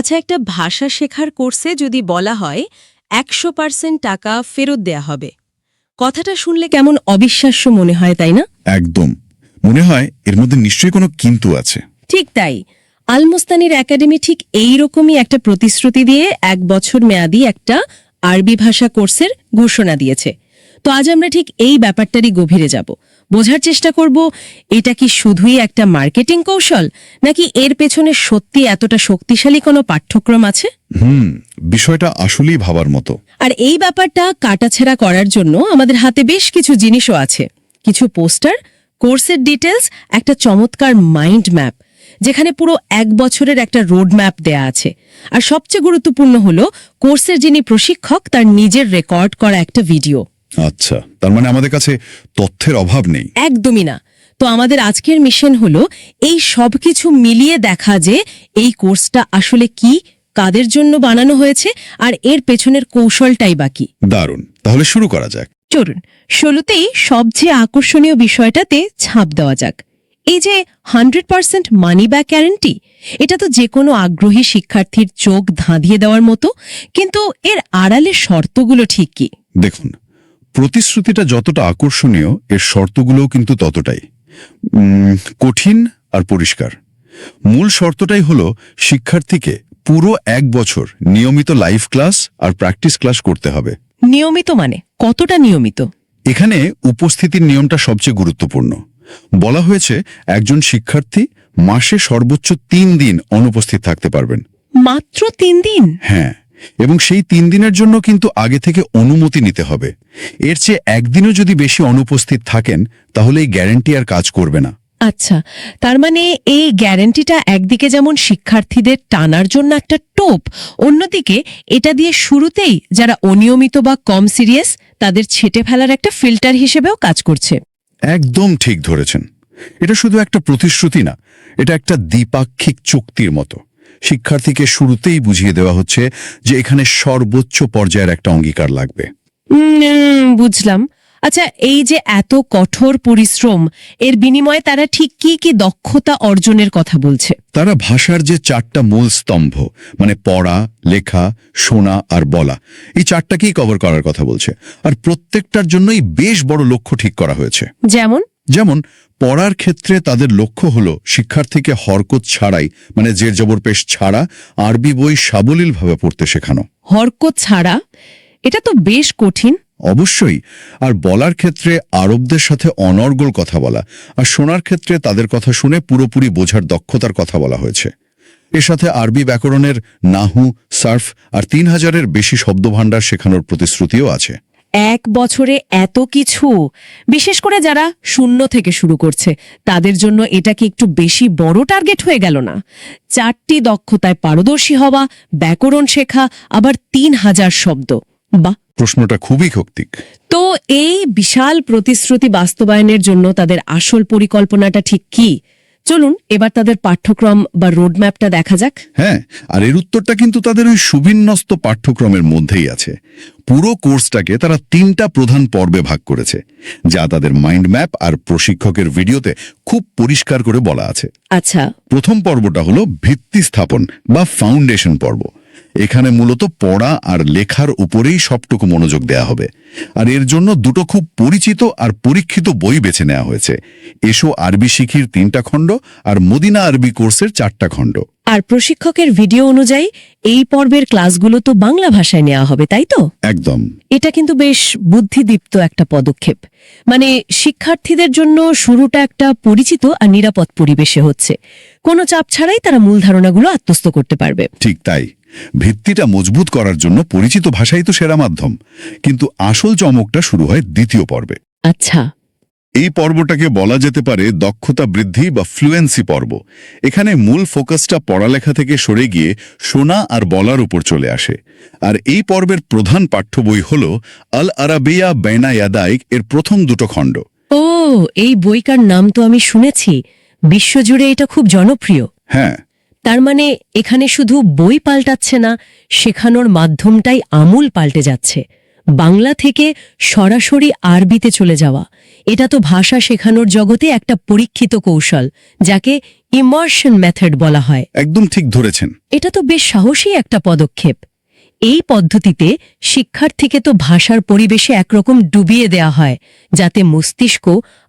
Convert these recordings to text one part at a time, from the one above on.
আচ্ছা একটা ভাষা শেখার কোর্সে যদি বলা হয় একশো পার্সেন্ট টাকা ফেরত দেয়া হবে। কথাটা শুনলে কেমন অবিশ্বাস্য মনে হয় তাই না? একদম। মনে হয় এর মধ্যে নিশ্চয়ই কোনো কিন্তু আছে। ঠিক তাই। আলমোস্তানির একাডেমি ঠিক এই রকমই একটা প্রতিশ্রুতি দিয়ে এক বছর মেয়াদি একটা আরবি ভাষা কোর্সের ঘোষণা দিয়েছে। তো আজ আমরা ঠিক এই ব্যাপারটারই গভীরে যাব। বোঝার চেষ্টা করব এটা কি শুধুই একটা মার্কেটিং কৌশল? নাকি এর পেছনে সত্যি এতটা শক্তিশালী কোনো পাঠ্যক্রম আছে? হুম বিষয়টা আসলেই ভাবার মতো। আর এই ব্যাপারটা কাটাছেড়া করার জন্য আমাদের হাতে বেশ কিছু জিনিসও আছে। কিছু পোস্টার কোর্সের ডিটেলস একটা চমৎকার মাইন্ড ম্যাপ যেখানে পুরো এক বছরের একটা রোড ম্যাপ দেয়া আছে। আর সবচেয়ে গুরুত্বপূর্ণ হলো কোর্সের যিনি প্রশিক্ষক তার নিজের রেকর্ড করা একটা ভিডিও। আচ্ছা তার মানে আমাদের কাছে তথ্যের অভাব নেই। একদমই না। তো আমাদের আজকের মিশন হলো এই সব কিছু মিলিয়ে দেখা যে এই কোর্সটা আসলে কি কাদের জন্য বানানো হয়েছে আর এর পেছনের কৌশলটাই বাকি দারুণ। তাহলে শুরু করা যাক। চলুন শুরুতেই সবচেয়ে আকর্ষণীয় বিষয়টাতে ছাপ দেওয়া যাক। এই যে hundred percent money back guarantee এটা তো যে কোনো আগ্রহী শিক্ষার্থীর চোখ ধাঁধিয়ে দেওয়ার মতো কিন্তু এর আড়ালে শর্তগুলো ঠিক কি? দেখুন প্রতিশ্রুতিটা যতটা আকর্ষণীয় এর শর্তগুলোও কিন্তু ততটাই। কঠিন আর পরিষ্কার। মূল শর্তটাই হলো শিক্ষার্থীকে পুরো এক বছর নিয়মিত লাইভ ক্লাস আর প্র্যাকটিস ক্লাস করতে হবে। নিয়মিত মানে? কতটা নিয়মিত? এখানে উপস্থিতির নিয়মটা সবচেয়ে গুরুত্বপূর্ণ। বলা হয়েছে একজন শিক্ষার্থী মাসে সর্বোচ্চ তিন দিন অনুপস্থিত থাকতে পারবেন। মাত্র তিন দিন? হ্যাঁ। এবং সেই তিন দিনের জন্য কিন্তু আগে থেকে অনুমতি নিতে হবে। এর চেয়ে একদিনও যদি বেশি অনুপস্থিত থাকেন তাহলে এই গ্যারেন্টি আর কাজ করবে না। আচ্ছা তার মানে এই গ্যারেন্টিটা একদিকে যেমন শিক্ষার্থীদের টানার জন্য একটা টোপ অন্যদিকে এটা দিয়ে শুরুতেই যারা অনিয়মিত বা কম সিরিয়াস তাদের ছেটে ফেলার একটা ফিল্টার হিসেবেও কাজ করছে। একদম ঠিক ধরেছেন। এটা শুধু একটা প্রতিশ্রুতি না এটা একটা দ্বিপাক্ষিক চুক্তির মতো। শিক্ষার্থীকে শুরুতেই বুঝিয়ে দেওয়া হচ্ছে যে এখানে সর্বোচ্চ পর্যায়ের একটা অঙ্গীকার লাগবে। বুঝলাম। আচ্ছা এই যে এত কঠোর পরিশ্রম এর বিনিময়ে তারা ঠিক কি কি দক্ষতা অর্জনের কথা বলছে? তারা ভাষার যে চারটা মূল স্তম্ভ মানে পড়া লেখা শোনা আর বলা এই চারটাকেই কভার করার কথা বলছে। আর প্রত্যেকটার জন্যই বেশ বড় লক্ষ্য ঠিক করা হয়েছে। যেমন? যেমন পড়ার ক্ষেত্রে তাদের লক্ষ্য হল শিক্ষার্থীকে হরকত ছাড়াই মানে জের জবর পেশ ছাড়া আরবি বই সাবলীলভাবে পড়তে শেখানো। হরকত ছাড়া? এটা তো বেশ কঠিন। অবশ্যই। আর বলার ক্ষেত্রে আরবদের সাথে অনর্গল কথা বলা আর শোনার ক্ষেত্রে তাদের কথা শুনে পুরোপুরি বোঝার দক্ষতার কথা বলা হয়েছে। এর সাথে আরবি ব্যাকরণের নাহু সার্ফ আর তিন হাজারের বেশি শব্দভাণ্ডার শেখানোর প্রতিশ্রুতিও আছে। এক বছরে এত কিছু। বিশেষ করে যারা শূন্য থেকে শুরু করছে তাদের জন্য এটা কি একটু বেশি বড় টার্গেট হয়ে গেল না? চারটি দক্ষতায় পারদর্শী হওয়া ব্যাকরণ শেখা আবার তিন হাজার শব্দ। বা প্রশ্নটা খুবই কৌক্তিক তো এই বিশাল প্রতিশ্রুতি বাস্তবায়নের জন্য তাদের আসল পরিকল্পনাটা ঠিক কি? চলুন এবার তাদের পাঠ্যক্রম বা রোডম্যাপটা দেখা যাক। হ্যাঁ আর এর উত্তরটা কিন্তু তাদের ওই সুবিন্যস্ত পাঠ্যক্রমের মধ্যেই আছে। পুরো কোর্সটাকে তারা তিনটা প্রধান পর্বে ভাগ করেছে যা তাদের মাইন্ড ম্যাপ আর প্রশিক্ষকের ভিডিওতে খুব পরিষ্কার করে বলা আছে। আচ্ছা। প্রথম পর্বটা হলো ভিত্তি স্থাপন বা ফাউন্ডেশন পর্ব। এখানে মূলত পড়া আর লেখার উপরেই সবটুকু মনোযোগ দেয়া হবে। আর এর জন্য দুটো খুব পরিচিত আর পরীক্ষিত বই বেছে নেওয়া হয়েছে। এসো আরবি শিখির তিনটা খণ্ড আর মদিনা আরবি কোর্সের চারটা খণ্ড। আর প্রশিক্ষকের ভিডিও অনুযায়ী এই পর্বের ক্লাসগুলো তো বাংলা ভাষায় নেওয়া হবে তাই তো? একদম। এটা কিন্তু বেশ বুদ্ধিদীপ্ত একটা পদক্ষেপ। মানে শিক্ষার্থীদের জন্য শুরুটা একটা পরিচিত আর নিরাপদ পরিবেশে হচ্ছে। কোনো চাপ ছাড়াই তারা মূল ধারণাগুলো আত্মস্থ করতে পারবে। ঠিক তাই। ভিত্তিটা মজবুত করার জন্য পরিচিত ভাষাই তো সেরা মাধ্যম। কিন্তু আসল চমকটা শুরু হয় দ্বিতীয় পর্বে। আচ্ছা। এই পর্বটাকে বলা যেতে পারে দক্ষতা বৃদ্ধি বা ফ্লুয়েন্সি পর্ব। এখানে মূল ফোকাসটা পড়ালেখা থেকে সরে গিয়ে শোনা আর বলার উপর চলে আসে। আর এই পর্বের প্রধান পাঠ্য বই হল আল আরাবিয়া বেনা ইয়াদাইক এর প্রথম দুটো খণ্ড। ও এই বইকার নাম তো আমি শুনেছি। বিশ্বজুড়ে এটা খুব জনপ্রিয়। হ্যাঁ তার মানে এখানে শুধু বই পাল্টাচ্ছে না শেখানোর মাধ্যমটাই আমূল পাল্টে যাচ্ছে। বাংলা থেকে সরাসরি আরবিতে চলে যাওয়া। এটা তো ভাষা শেখানোর জগতে একটা পরীক্ষিত কৌশল যাকে ইমার্শন মেথড বলা হয়। একদম ঠিক ধরেছেন। এটা তো বেশ সাহসী একটা পদক্ষেপ। এই পদ্ধতিতে শিক্ষার্থীকে তো ভাষার পরিবেশে একরকম ডুবিয়ে দেয়া হয় যাতে মস্তিষ্ক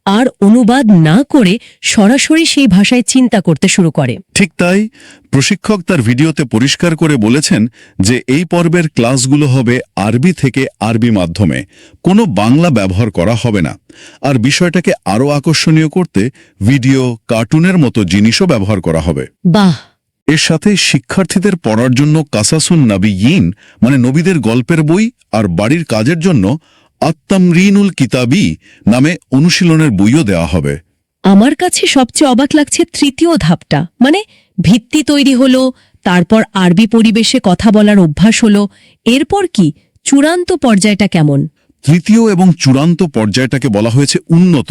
আর অনুবাদ না করে সরাসরি সেই ভাষায় চিন্তা করতে শুরু করে। ঠিক তাই প্রশিক্ষক তার ভিডিওতে পরিষ্কার করে বলেছেন যে এই পর্বের ক্লাসগুলো হবে আরবি থেকে আরবি মাধ্যমে কোনো বাংলা ব্যবহার করা হবে না। আর বিষয়টাকে আরও আকর্ষণীয় করতে ভিডিও কার্টুনের মতো জিনিসও ব্যবহার করা হবে। বাহ! এর সাথে শিক্ষার্থীদের পড়ার জন্য কাসাসুন নাবি ইন মানে নবীদের গল্পের বই আর বাড়ির কাজের জন্য আত্মামরিনুল কিতাবি নামে অনুশীলনের বইও দেওয়া হবে। আমার কাছে সবচেয়ে অবাক লাগছে তৃতীয় ধাপটা মানে ভিত্তি তৈরি হলো, তারপর আরবি পরিবেশে কথা বলার অভ্যাস হলো, এরপর কি, চূড়ান্ত পর্যায়টা কেমন? তৃতীয় এবং চূড়ান্ত পর্যায়টাকে বলা হয়েছে উন্নত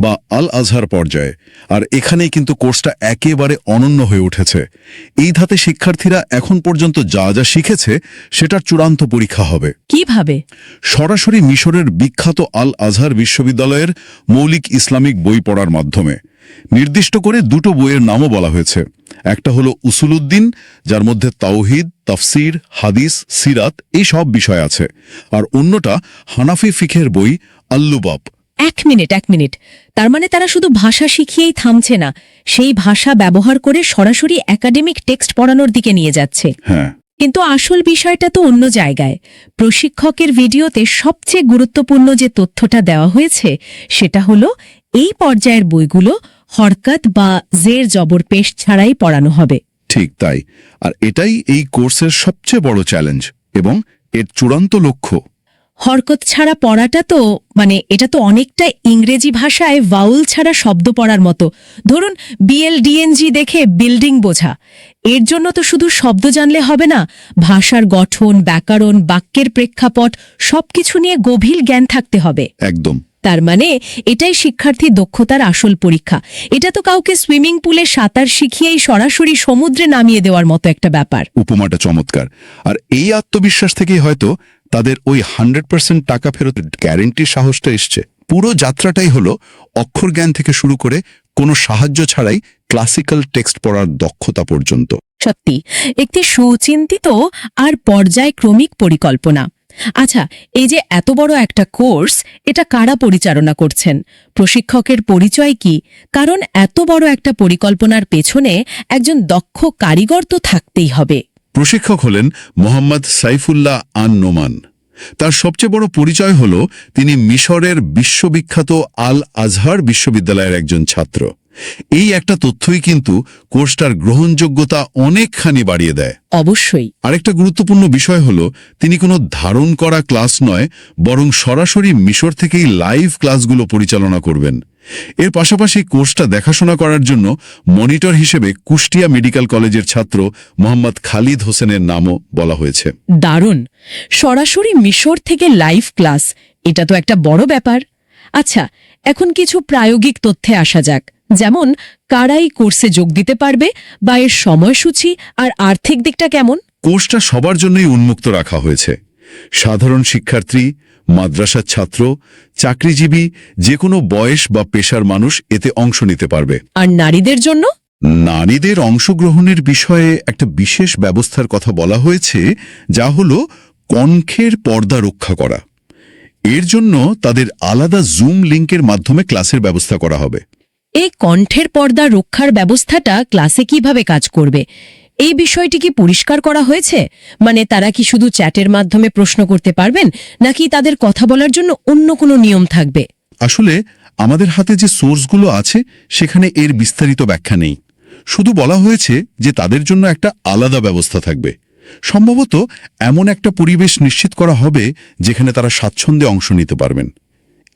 বা আল আজহার পর্যায়ে। আর এখানেই কিন্তু কোর্সটা একেবারে অনন্য হয়ে উঠেছে। এই ধাতে শিক্ষার্থীরা এখন পর্যন্ত যা যা শিখেছে সেটার চূড়ান্ত পরীক্ষা হবে। কীভাবে? সরাসরি মিশরের বিখ্যাত আল আজহার বিশ্ববিদ্যালয়ের মৌলিক ইসলামিক বই পড়ার মাধ্যমে। নির্দিষ্ট করে দুটো বইয়ের নামও বলা হয়েছে। একটা হলো উসুলুদ্দিন যার মধ্যে তাওহিদ তাফসির হাদিস সিরাত এই সব বিষয় আছে। আর অন্যটা হানাফি ফিখের বই আল্লুবাব। এক মিনিট এক মিনিট। তার মানে তারা শুধু ভাষা শিখিয়েই থামছে না সেই ভাষা ব্যবহার করে সরাসরি একাডেমিক টেক্সট পড়ানোর দিকে নিয়ে যাচ্ছে। হ্যাঁ। কিন্তু আসল বিষয়টা তো অন্য জায়গায়। প্রশিক্ষকের ভিডিওতে সবচেয়ে গুরুত্বপূর্ণ যে তথ্যটা দেওয়া হয়েছে সেটা হলো এই পর্যায়ের বইগুলো হরকাত বা জের জবর পেশ ছাড়াই পড়ানো হবে। ঠিক তাই। আর এটাই এই কোর্সের সবচেয়ে বড় চ্যালেঞ্জ এবং এর চূড়ান্ত লক্ষ্য। হরকত ছাড়া পড়াটা তো মানে এটা তো অনেকটা ইংরেজি ভাষায় ভাউল ছাড়া শব্দ পড়ার মতো। ধরুন বিএলডিএনজি দেখে বিল্ডিং বোঝা। এর জন্য তো শুধু শব্দ জানলে হবে না ভাষার গঠন ব্যাকরণ বাক্যের প্রেক্ষাপট সবকিছু নিয়ে গভীর জ্ঞান থাকতে হবে। একদম। তার মানে এটাই শিক্ষার্থী দক্ষতার আসল পরীক্ষা। এটা তো কাউকে সুইমিং পুলে সাঁতার শিখিয়েই সরাসরি সমুদ্রে নামিয়ে দেওয়ার মতো একটা ব্যাপার। উপমাটা চমৎকার। আর এই আত্মবিশ্বাস থেকেই হয়তো তাদের ওই হান্ড্রেড পার্সেন্ট টাকা ফেরত গ্যারেন্টির সাহসটা এসছে। পুরো যাত্রাটাই হলো অক্ষর জ্ঞান থেকে শুরু করে কোনো সাহায্য ছাড়াই ক্লাসিক্যাল টেক্সট পড়ার দক্ষতা পর্যন্ত। সত্যি একটি সুচিন্তিত আর পর্যায়ক্রমিক পরিকল্পনা। আচ্ছা এই যে এত বড় একটা কোর্স, এটা কারা পরিচালনা করছেন? প্রশিক্ষকের পরিচয় কি? কারণ এত বড় একটা পরিকল্পনার পেছনে একজন দক্ষ কারিগর তো থাকতেই হবে। প্রশিক্ষক হলেন মোহাম্মদ সাইফুল্লাহ আন নোমান। তার সবচেয়ে বড় পরিচয় হল তিনি মিশরের বিশ্ববিখ্যাত আল আজহার বিশ্ববিদ্যালয়ের একজন ছাত্র। এই একটা তথ্যই কিন্তু কোর্সটার গ্রহণযোগ্যতা অনেকখানি বাড়িয়ে দেয়। অবশ্যই। আরেকটা গুরুত্বপূর্ণ বিষয় হল তিনি কোনো ধারণ করা ক্লাস নয় বরং সরাসরি মিশর থেকেই লাইভ ক্লাসগুলো পরিচালনা করবেন। এর পাশাপাশি কোর্সটা দেখাশোনা করার জন্য মনিটর হিসেবে কুষ্টিয়া মেডিকেল কলেজের ছাত্র মোহাম্মদ খালিদ হোসেনের নামও বলা হয়েছে। দারুণ। সরাসরি মিশর থেকে লাইভ ক্লাস এটা তো একটা বড় ব্যাপার। আচ্ছা এখন কিছু প্রায়োগিক তথ্যে আসা যাক। যেমন কারাই কোর্সে যোগ দিতে পারবে বা এর সময়সূচি আর আর্থিক দিকটা কেমন? কোর্সটা সবার জন্যই উন্মুক্ত রাখা হয়েছে। সাধারণ শিক্ষার্থী মাদ্রাসার ছাত্র চাকরিজীবী যে কোনো বয়স বা পেশার মানুষ এতে অংশ নিতে পারবে। আর নারীদের জন্য? নারীদের অংশগ্রহণের বিষয়ে একটা বিশেষ ব্যবস্থার কথা বলা হয়েছে যা হল কণ্ঠের পর্দা রক্ষা করা। এর জন্য তাদের আলাদা জুম লিঙ্কের মাধ্যমে ক্লাসের ব্যবস্থা করা হবে। এই কণ্ঠের পর্দা রক্ষার ব্যবস্থাটা ক্লাসে কীভাবে কাজ করবে? এই বিষয়টি কি পরিষ্কার করা হয়েছে? মানে তারা কি শুধু চ্যাটের মাধ্যমে প্রশ্ন করতে পারবেন নাকি তাদের কথা বলার জন্য অন্য কোনো নিয়ম থাকবে? আসলে আমাদের হাতে যে সোর্সগুলো আছে সেখানে এর বিস্তারিত ব্যাখ্যা নেই। শুধু বলা হয়েছে যে তাদের জন্য একটা আলাদা ব্যবস্থা থাকবে। সম্ভবত এমন একটা পরিবেশ নিশ্চিত করা হবে যেখানে তারা স্বাচ্ছন্দ্যে অংশ নিতে পারবেন।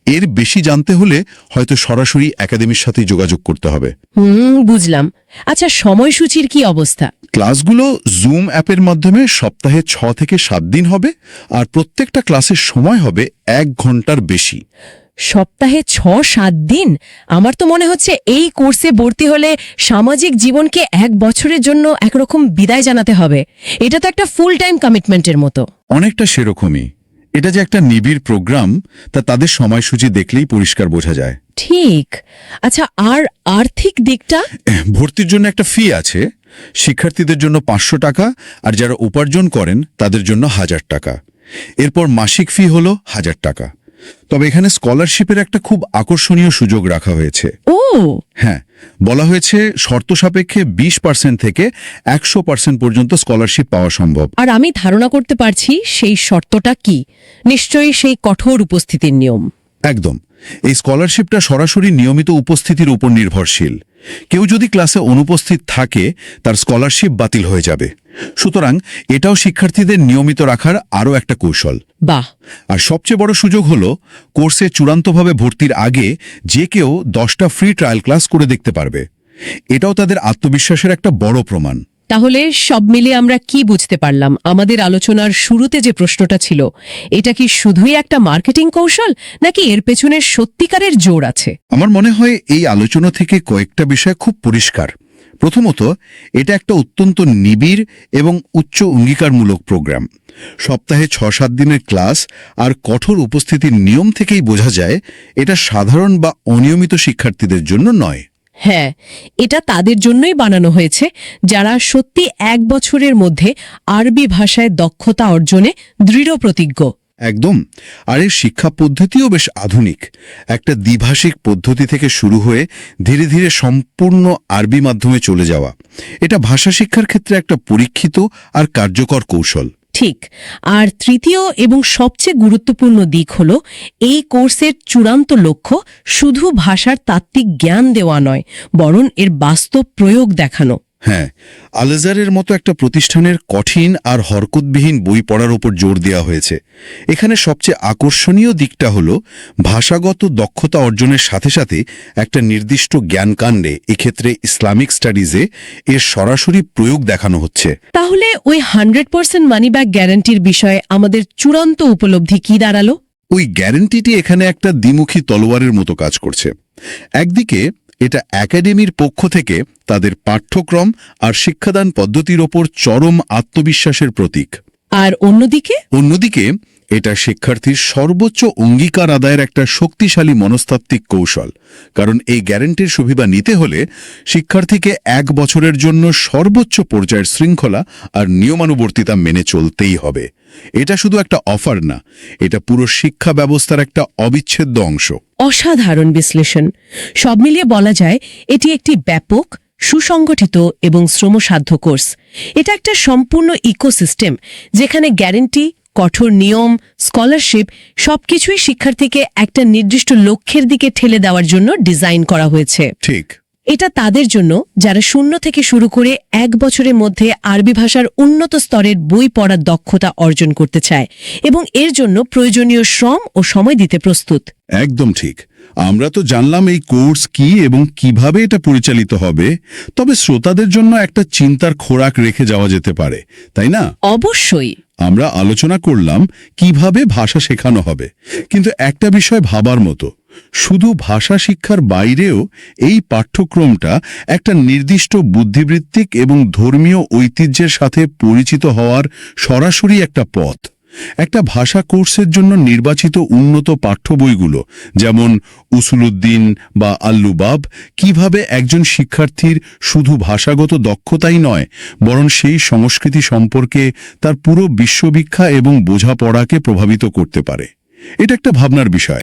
এর বেশি জানতে হলে হয়তো সরাসরি একাডেমির সাথে যোগাযোগ করতে হবে। হুম বুঝলাম। আচ্ছা সময়সূচির কি অবস্থা? ক্লাসগুলো জুম অ্যাপের মাধ্যমে সপ্তাহে ছ থেকে সাত দিন হবে আর প্রত্যেকটা ক্লাসের সময় হবে এক ঘণ্টার বেশি। সপ্তাহে ছ সাত দিন? আমার তো মনে হচ্ছে এই কোর্সে ভর্তি হলে সামাজিক জীবনকে এক বছরের জন্য একরকম বিদায় জানাতে হবে। এটা তো একটা ফুল টাইম কমিটমেন্টের মতো। অনেকটা সেরকমই। এটা যে একটা নিবিড় প্রোগ্রাম তা তাদের সময়সূচি দেখলেই পরিষ্কার বোঝা যায়। ঠিক। আচ্ছা আর আর্থিক দিকটা? ভর্তির জন্য একটা ফি আছে। শিক্ষার্থীদের জন্য পাঁচশো টাকা আর যারা উপার্জন করেন তাদের জন্য হাজার টাকা। এরপর মাসিক ফি হলো হাজার টাকা। তবে এখানে স্কলারশিপের একটা খুব আকর্ষণীয় সুযোগ রাখা হয়েছে। ও! হ্যাঁ বলা হয়েছে শর্ত সাপেক্ষে বিশ পার্সেন্ট থেকে একশো পার্সেন্ট পর্যন্ত স্কলারশিপ পাওয়া সম্ভব। আর আমি ধারণা করতে পারছি সেই শর্তটা কি। নিশ্চয়ই সেই কঠোর উপস্থিতির নিয়ম। একদম। এই স্কলারশিপটা সরাসরি নিয়মিত উপস্থিতির উপর নির্ভরশীল। কেউ যদি ক্লাসে অনুপস্থিত থাকে তার স্কলারশিপ বাতিল হয়ে যাবে। সুতরাং এটাও শিক্ষার্থীদের নিয়মিত রাখার আরও একটা কৌশল। বাহ! আর সবচেয়ে বড় সুযোগ হল কোর্সে চূড়ান্তভাবে ভর্তির আগে যে কেউ দশটা ফ্রি ট্রায়াল ক্লাস করে দেখতে পারবে। এটাও তাদের আত্মবিশ্বাসের একটা বড় প্রমাণ। তাহলে সব মিলে আমরা কি বুঝতে পারলাম? আমাদের আলোচনার শুরুতে যে প্রশ্নটা ছিল এটা কি শুধুই একটা মার্কেটিং কৌশল নাকি এর পেছনে সত্যিকারের জোর আছে? আমার মনে হয় এই আলোচনা থেকে কয়েকটা বিষয় খুব পরিষ্কার। প্রথমত, এটা একটা অত্যন্ত নিবিড় এবং উচ্চ অঙ্গীকারমূলক প্রোগ্রাম। সপ্তাহে ছ সাত দিনের ক্লাস আর কঠোর উপস্থিতির নিয়ম থেকেই বোঝা যায়, এটা সাধারণ বা অনিয়মিত শিক্ষার্থীদের জন্য নয়। হ্যাঁ এটা তাদের জন্যই বানানো হয়েছে, যারা সত্যি এক বছরের মধ্যে আরবি ভাষায় দক্ষতা অর্জনে দৃঢ় প্রতিজ্ঞ একদম। আর এর শিক্ষা পদ্ধতিও বেশ আধুনিক। একটা দ্বিভাষিক পদ্ধতি থেকে শুরু হয়ে ধীরে ধীরে সম্পূর্ণ আরবি মাধ্যমে চলে যাওয়া। এটা ভাষা শিক্ষার ক্ষেত্রে একটা পরীক্ষিত আর কার্যকর কৌশল। ঠিক। আর তৃতীয় এবং সবচেয়ে গুরুত্বপূর্ণ দিক হল, এই কোর্সের চূড়ান্ত লক্ষ্য শুধু ভাষার তাত্ত্বিক জ্ঞান দেওয়া নয়, বরং এর বাস্তব প্রয়োগ দেখানো। হ্যাঁ আলেজারের মতো একটা প্রতিষ্ঠানের কঠিন আর হরকতবিহীন বই পড়ার উপর জোর দেওয়া হয়েছে। এখানে সবচেয়ে আকর্ষণীয় দিকটা হল ভাষাগত দক্ষতা অর্জনের সাথে সাথে একটা নির্দিষ্ট জ্ঞানকাণ্ডে এক্ষেত্রে ইসলামিক স্টাডিজে এর সরাসরি প্রয়োগ দেখানো হচ্ছে। তাহলে ওই হান্ড্রেড পার্সেন্ট মানি ব্যাক গ্যারান্টির বিষয়ে আমাদের চূড়ান্ত উপলব্ধি কি দাঁড়াল? ওই গ্যারেন্টিটি এখানে একটা দ্বিমুখী তলোয়ারের মতো কাজ করছে। একদিকে এটা একাডেমির পক্ষ থেকে তাদের পাঠ্যক্রম আর শিক্ষাদান পদ্ধতির ওপর চরম আত্মবিশ্বাসের প্রতীক। আর অন্যদিকে? অন্যদিকে এটা শিক্ষার্থীর সর্বোচ্চ অঙ্গীকার আদায়ের একটা শক্তিশালী মনস্তাত্ত্বিক কৌশল। কারণ এই গ্যারেন্টির সুবিধা নিতে হলে শিক্ষার্থীকে এক বছরের জন্য সর্বোচ্চ পর্যায়ের শৃঙ্খলা আর নিয়মানুবর্তিতা মেনে চলতেই হবে। এটা শুধু একটা অফার না, এটা পুরো শিক্ষা ব্যবস্থার একটা অবিচ্ছেদ্য অংশ। অসাধারণ বিশ্লেষণ। সব মিলিয়ে বলা যায়, এটি একটি ব্যাপক, সুসংগঠিত এবং শ্রমসাধ্য কোর্স। এটা একটা সম্পূর্ণ ইকোসিস্টেম, যেখানে গ্যারেন্টি কঠোর নিয়ম স্কলারশিপ সবকিছুই শিক্ষার্থীকে একটা নির্দিষ্ট লক্ষ্যের দিকে ঠেলে দেওয়ার জন্য ডিজাইন করা হয়েছে। ঠিক। এটা তাদের জন্য যারা শূন্য থেকে শুরু করে এক বছরের মধ্যে আরবি ভাষার উন্নত স্তরের বই পড়ার দক্ষতা অর্জন করতে চায় এবং এর জন্য প্রয়োজনীয় শ্রম ও সময় দিতে প্রস্তুত। একদম ঠিক। আমরা তো জানলাম এই কোর্স কি এবং কীভাবে এটা পরিচালিত হবে তবে শ্রোতাদের জন্য একটা চিন্তার খোরাক রেখে যাওয়া যেতে পারে তাই না? অবশ্যই। আমরা আলোচনা করলাম কীভাবে ভাষা শেখানো হবে কিন্তু একটা বিষয় ভাবার মতো শুধু ভাষা শিক্ষার বাইরেও এই পাঠ্যক্রমটা একটা নির্দিষ্ট বুদ্ধিবৃত্তিক এবং ধর্মীয় ঐতিহ্যের সাথে পরিচিত হওয়ার সরাসরি একটা পথ। একটা ভাষা কোর্সের জন্য নির্বাচিত উন্নত পাঠ্য বইগুলো, যেমন উসুলুদ্দিন বা আল্লুবাব, কীভাবে একজন শিক্ষার্থীর শুধু ভাষাগত দক্ষতাই নয়, বরং সেই সংস্কৃতি সম্পর্কে তার পুরো বিশ্ববিখ্যা এবং বোঝাপড়াকে প্রভাবিত করতে পারে। এটা একটা ভাবনার বিষয়।